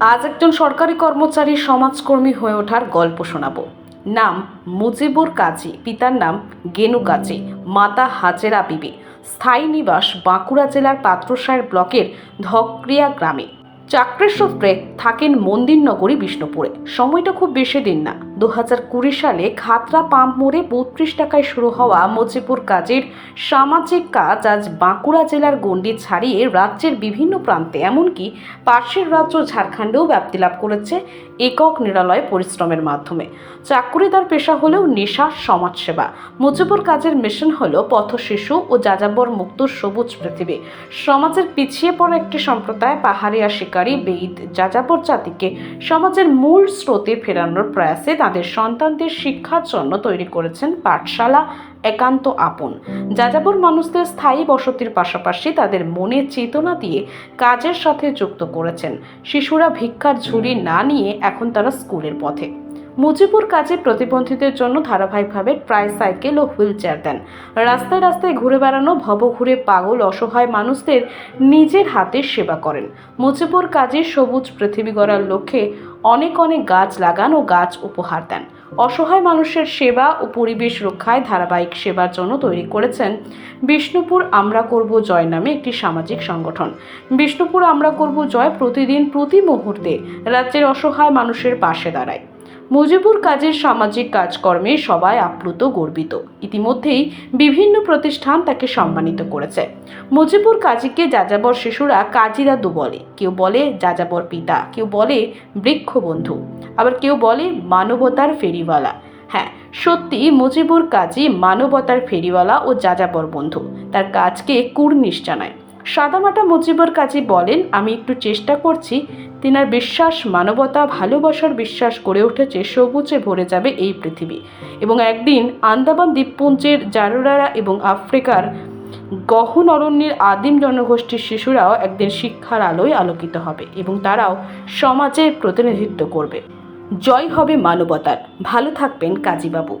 আজ একজন সরকারি কর্মচারী সমাজকর্মী হয়ে ওঠার গল্প শোনাবো। নাম মুজিবুর কাজী, পিতার নাম গেনু কাজী, মাতা হাজেরা বিবি। স্থায়ী নিবাস বাঁকুড়া জেলার পাত্রসায়ের ব্লকের ধকরিয়া গ্রামে। চাকরির সূত্রে থাকেন মন্দিরনগরী বিষ্ণুপুরে। সময়টা খুব বেশি দিন না। দু হাজার কুড়ি সালে খাতরা পাম্প মোড়ে বত্রিশ টাকায় শুরু হওয়া মুজিবুর কাজের সামাজিক কাজ আজ বাঁকুড়া জেলার গণ্ডি ছাড়িয়ে রাজ্যের বিভিন্ন প্রান্তে, এমনকি পাশের রাজ্য ঝাড়খণ্ডেও ব্যাপ্তি লাভ করেছে একক নিরালয় পরিশ্রমের মাধ্যমে। চাকুরি তার পেশা হলেও নেশা, সমাজসেবা। মুজিবুর কাজের মিশন হলো পথ শিশু ও যাযাবর মুক্ত সবুজ পৃথিবী। সমাজের পিছিয়ে পড়া একটি সম্প্রদায় পাহাড়িয়া শিকারী বেদ যাযাবর জাতিকে সমাজের মূল স্রোতে ফেরানোর প্রয়াসে তাদের সন্তানদের শিক্ষার জন্য তৈরি করেছেন পাঠশালা একান্ত আপন। যাযাবর মানুষদের স্থায়ী বসতির পাশাপাশি তাদের মনে চেতনা দিয়ে কাজের সাথে যুক্ত করেছেন। শিশুরা ভিক্ষার ঝুড়ি না নিয়ে এখন তারা স্কুলের পথে। মুজিবুর কাজে প্রতিবন্ধীদের জন্য ধারাবাহিকভাবে ট্রাই সাইকেল ও হুইল চেয়ার দেন। রাস্তায় রাস্তায় ঘুরে বেড়ানো, ভবঘুরে পাগল, অসহায় মানুষদের নিজের হাতে সেবা করেন। মুজিবুর কাজে সবুজ পৃথিবী গড়ার লক্ষ্যে অনেক অনেক গাছ লাগান ও গাছ উপহার দেন। অসহায় মানুষের সেবা ও পরিবেশ রক্ষায় ধারাবাহিক সেবার জন্য তৈরি করেছেন বিষ্ণুপুর আমরা করব জয় নামে একটি সামাজিক সংগঠন। বিষ্ণুপুর আমরা করব জয় প্রতিদিন প্রতি মুহূর্তে রাজ্যের অসহায় মানুষের পাশে দাঁড়ায়। মুজিবুর কাজের সামাজিক কাজকর্মে সবাই আপ্লুত, গর্বিত। ইতিমধ্যেই বিভিন্ন প্রতিষ্ঠান তাকে সম্মানিত করেছে। মুজিবুর কাজীকে যাযাবর শিশুরা কাজী দাদু বলে। কেউ বলে যাযাবর পিতা, কেউ বলে বৃক্ষ বন্ধু, আবার কেউ বলে মানবতার ফেরিওয়ালা। হ্যাঁ সত্যি মুজিবুর কাজী মানবতার ফেরিওয়ালা ও যাযাবর বন্ধু। তার কাজকে কুর্নিশ জানায়। সাদামাটা মুজিবর কাজী বলেন, আমি একটু চেষ্টা করছি। তিনার বিশ্বাস, মানবতা, ভালোবাসার বিশ্বাস গড়ে উঠেছে, সবুজে ভরে যাবে এই পৃথিবী। এবং একদিন আন্দামান দ্বীপপুঞ্জের জারুরারা এবং আফ্রিকার গহন অরণ্যের আদিম জনগোষ্ঠীর শিশুরাও একদিন শিক্ষার আলোয় আলোকিত হবে এবং তারাও সমাজের প্রতিনিধিত্ব করবে। জয় হবে মানবতার। ভালো থাকবেন কাজীবাবু